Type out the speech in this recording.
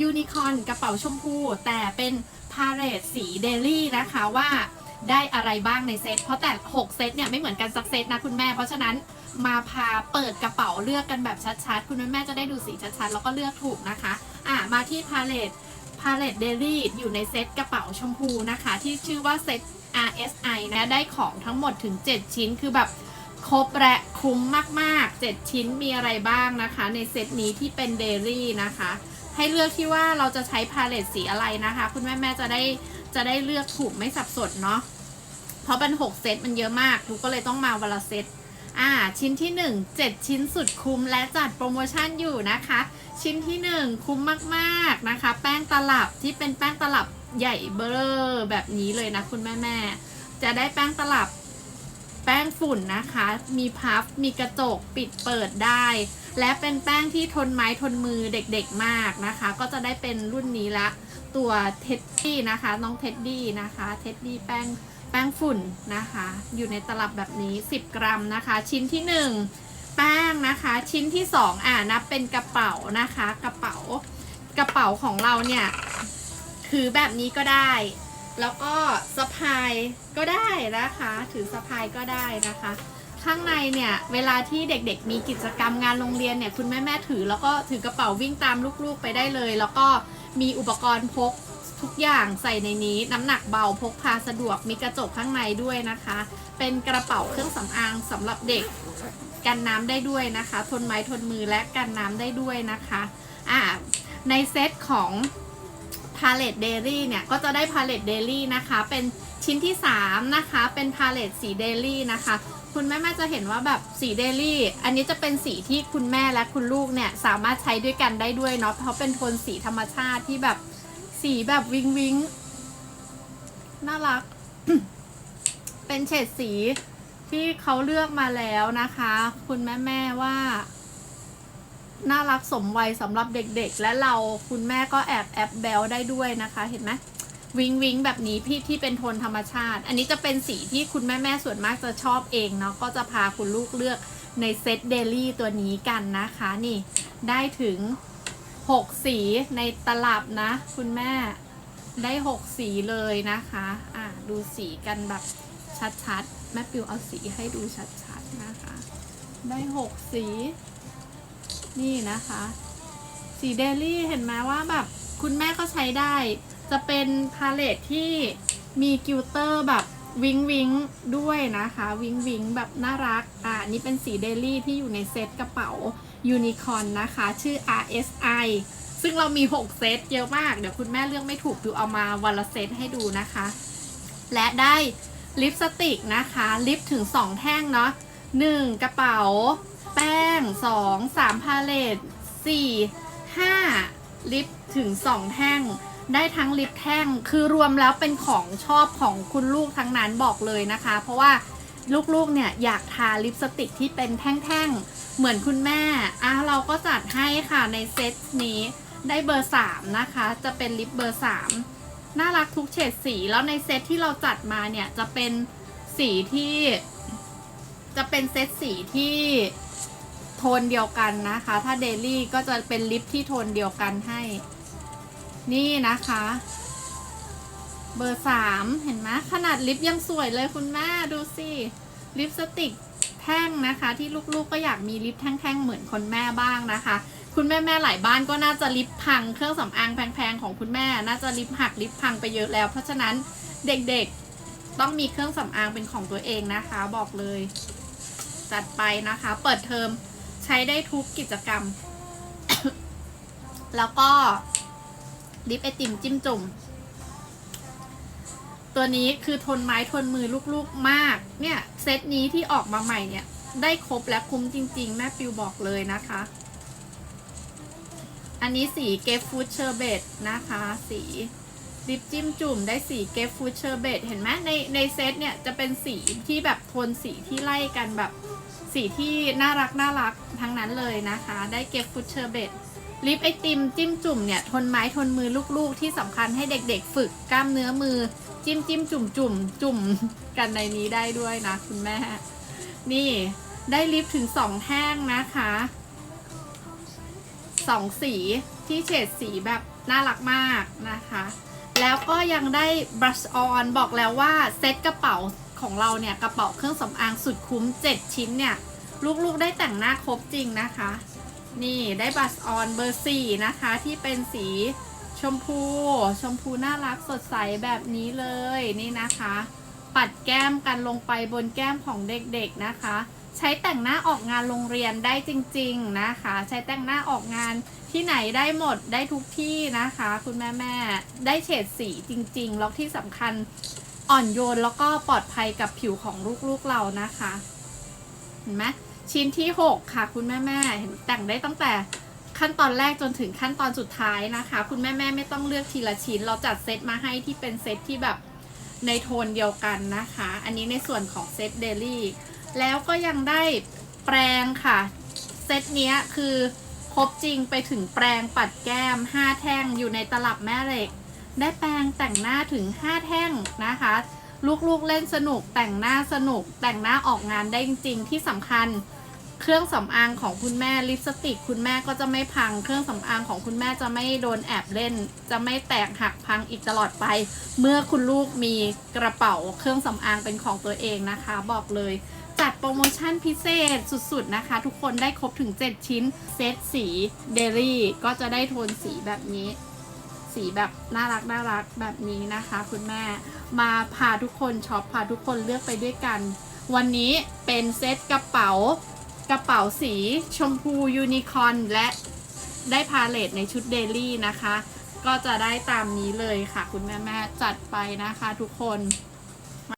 ยูนิคอนกระเป๋าชมพู แต่เป็นพาเรตสีเดลี่นะคะว่าได้อะไรบ้างในเซต เพราะแต่ 6 เซตเนี่ยไม่เหมือนกันสักเซตนะคุณแม่ เพราะฉะนั้นมาพาเปิดกระเป๋าเลือกกันแบบชัดๆ คุณแม่จะได้ดูสีชัดๆ แล้วก็เลือกถูกนะคะ อะ มาที่พาเลตพาเลตเดลี่อยู่ในเซตกระเป๋าชมพูนะคะ ที่ชื่อว่าเซต RSI นะได้ของทั้งหมดถึง 7 ชิ้นคือแบบครบและคุ้มมากๆ 7 ชิ้นมีอะไรบ้างนะคะ ในเซตนี้ที่เป็นเดลี่นะคะ ให้เลือกที่ว่าเราจะใช้พาเลตสีอะไรนะคะ คุณแม่แม่จะได้จะได้เลือกถูกไม่สับสนเนาะเพราะเป็น6เซตมันเยอะมากทุกก็เลยต้องมาวันละเซตอ่าชิ้นที่ 1 7 ชิ้นสุดคุ้มและจัดโปรโมชั่นอยู่นะคะ ชิ้นที่ 1 คุ้มมากๆนะคะ แป้งตลับที่เป็นแป้งตลับใหญ่เบอร์แบบนี้เลยนะคุณแม่แม่จะได้แป้งตลับแป้งฝุ่นนะคะ มีพับมีกระจกปิดเปิดได้ และเป็นแป้งที่ทนไม้ทนมือเด็กๆมากนะคะ ก็จะได้เป็นรุ่นนี้ละ ตัวเท็ดดี้นะคะ น้องเท็ดดี้นะคะ เท็ดดี้แป้งแป้งฝุ่นนะคะ อยู่ในตลับแบบนี้ 10 กรัมนะคะ ชิ้นที่ 1 แป้งนะคะ ชิ้นที่ 2 อ่านับเป็นกระเป๋านะคะ กระเป๋ากระเป๋าของเราเนี่ยถือแบบนี้ก็ได้ แล้วก็สะพายก็ได้นะคะ ถือสะพายก็ได้นะคะ ข้างในเนี่ยเวลาที่เด็กๆ มีกิจกรรมงานโรงเรียนเนี่ยคุณแม่แม่ๆถือ แล้วก็ถือกระเป๋าวิ่งตามลูกๆไปได้เลย แล้วก็มีอุปกรณ์พกทุกอย่างใส่ในนี้น้ำหนักเบาพกพาสะดวกมีกระจกข้างในด้วยนะคะ เป็นกระเป๋าเครื่องสำอางสำหรับเด็กกันน้ำได้ด้วยนะคะ ทนไม้ทนมือและกันน้ำได้ด้วยนะคะอ่าในเซตของพาเลตเดลี่เนี่ยก็จะได้พาเลตเดลี่นะคะ เป็นชิ้นที่ 3 นะคะ เป็นพาเลตสีเดลี่นะคะ คุณแม่แม่จะเห็นว่าแบบสีเดลี่ อันนี้จะเป็นสีที่คุณแม่และคุณลูกเนี่ยสามารถใช้ด้วยกันได้ด้วยเนาะเพราะเป็นโทนสีธรรมชาติที่แบบสีแบบวิงวิงน่ารัก เป็นเฉดสีที่เขาเลือกมาแล้วนะคะ คุณแม่แม่ว่า น่ารักสมวัยสำหรับเด็กๆ และเราคุณแม่ก็แอบแอบแบลได้ด้วยนะคะ เห็นไหม วิงวิงแบบนี้พี่ที่เป็นโทนธรรมชาติ อันนี้จะเป็นสีที่คุณแม่แม่ส่วนมากจะชอบเองเนาะก็จะพาคุณลูกเลือกในเซตเดลี่ตัวนี้กันนะคะนี่ ได้ถึง 6 สีในตลับนะ คุณแม่ได้ 6 สีเลยนะคะอะดูสีกันแบบชัดๆ แม่ปิวเอาสีให้ดูชัดๆนะคะ ได้ 6 สี นี่นะคะ สีเดลี่เห็นไหมว่าแบบคุณแม่ก็ใช้ได้ จะเป็นพาเลตที่มีกิลเตอร์แบบวิงวิงด้วยนะคะ วิงวิงแบบน่ารัก อ่าอันนี่เป็นสีเดลี่ที่อยู่ในเซตกระเป๋ายูนิคอนนะคะ ชื่อ RSI ซึ่งเรามี 6 เซตเยอะมาก เดี๋ยวคุณแม่เลือกไม่ถูกดูเอามาวันละเซตให้ดูนะคะ และได้ลิปสติกนะคะ ลิปถึง 2 แท่งเนาะ1 กระเป๋า แป้ง 2 3 พาเลต4 5 ลิปถึง 2 แท่ง ได้ทั้งลิปแท่ง คือรวมแล้วเป็นของชอบของคุณลูกทั้งนั้นบอกเลยนะคะ เพราะว่าลูกๆเนี่ยอยากทาลิปสติกที่เป็นแท่งๆ เหมือนคุณแม่อะเราก็จัดให้ค่ะในเซตนี้ได้เบอร์ 3 นะคะ จะเป็นลิปเบอร์ 3 น่ารักทุกเฉดสีแล้วในเซตที่เราจัดมาเนี่ย จะเป็นสีที่ จะเป็นเซตสีที่โทนเดียวกันนะคะ ถ้าเดลี่ก็จะเป็นลิปที่โทนเดียวกันให้ นี่นะคะ เบอร์สามเห็นไหมขนาดลิปยังสวยเลยคุณแม่ดูสิลิปสติกแท่งนะคะ ที่ลูกๆก็อยากมีลิปแท่งๆเหมือนคนแม่บ้างนะคะ คุณแม่แม่ๆหลายบ้านก็น่าจะลิปพังเครื่องสำอางแพงๆของคุณแม่ น่าจะลิปหักลิปพังไปเยอะแล้ว เพราะฉะนั้นเด็กๆต้องมีเครื่องสำอางเป็นของตัวเองนะคะ บอกเลย จัดไปนะคะ เปิดเทอมใช้ได้ทุกกิจกรรม แล้วก็ ลิปไอติมจิ้มจุ่ม ตัวนี้คือทนไม้ทนมือลูกๆมาก เนี่ย เซตนี้ที่ออกมาใหม่เนี่ย ได้ครบและคุ้มจริง ๆ แม่ปิวบอกเลยนะคะ อันนี้สีเกฟฟูดเชอร์เบตนะคะ สีลิปจิ้มจุ่มได้สีเกฟฟูดเชอร์เบตเห็นไหมในในเซตเนี่ยจะเป็นสีที่แบบโทนสีที่ไล่กันแบบ สีที่น่ารักน่ารักทั้งนั้นเลยนะคะ ได้เกฟฟูดเชอร์เบตลิปไอติมจิ้มจุ่มเนี่ยทนไม้ทนมือลูกๆ ที่สำคัญให้เด็กๆ ฝึกกล้ามเนื้อมือ จิ้มจิ้มจุ่มจุ่มจุ่มกันในนี้ได้ด้วยนะคุณแม่ นี่ได้ลิปถึงสองแท่งนะคะสองสีที่เฉดสีแบบน่ารักมากนะคะ แล้วก็ยังได้ brush on บอกแล้วว่าเซ็ตกระเป๋า ของเราเนี่ยกระเป๋าเครื่องสำอางสุดคุ้ม 7 ชิ้นเนี่ย ลูกๆได้แต่งหน้าครบจริงนะคะ นี่ได้ brush on เบอร์4นะคะ ที่เป็นสีชมพู ชมพูน่ารักสดใสแบบนี้เลยนี่นะคะ ปัดแก้มกันลงไปบนแก้มของเด็กๆนะคะ ใช้แต่งหน้าออกงานโรงเรียนได้จริง ๆนะคะ ใช้แต่งหน้าออกงาน ที่ไหนได้หมดได้ทุกที่นะคะ คุณแม่แม่ได้เฉดสีจริง ๆ แล้วที่สำคัญอ่อนโยนแล้วก็ปลอดภัยกับผิวของลูกๆเรานะคะ เห็นไหมชิ้นที่ 6 ค่ะ คุณแม่แม่เห็นแต่งได้ตั้งแต่ขั้นตอนแรกจนถึงขั้นตอนสุดท้ายนะคะ คุณแม่แม่ไม่ต้องเลือกทีละชิ้น เราจัดเซตมาให้ที่เป็นเซตที่แบบในโทนเดียวกันนะคะ อันนี้ในส่วนของเซตเดลี่แล้วก็ยังได้แปรงค่ะ เซตเนี้ยคือ รบจริงไปถึงแปรงปัดแก้ม 5 แท่งอยู่ในตลับแม่เหล็ก ได้แปรงแต่งหน้าถึง 5 แท่งนะคะ ลูกๆเล่นสนุกแต่งหน้าสนุก แต่งหน้าออกงานได้จริง ๆ ที่สำคัญเครื่องสำอางของคุณแม่ลิปสติก คุณแม่ก็จะไม่พัง เครื่องสำอางของคุณแม่จะไม่โดนแอบเล่น จะไม่แตกหักพังอีกตลอดไป เมื่อคุณลูกมีกระเป๋าเครื่องสำอางเป็นของตัวเองนะคะ บอกเลย จัดโปรโมชั่นพิเศษสุดๆนะคะ ทุกคนได้ครบถึง 7 ชิ้น เซตสีเดลี่ก็จะได้โทนสีแบบนี้ สีแบบน่ารักน่ารักแบบนี้นะคะ คุณแม่มาพาทุกคนช็อปพาทุกคนเลือกไปด้วยกัน วันนี้เป็นเซตกระเป๋ากระเป๋าสีชมพูยูนิคอร์นและได้พาเลตในชุดเดลี่นะคะ ก็จะได้ตามนี้เลยค่ะ คุณแม่แม่จัดไปนะคะทุกคน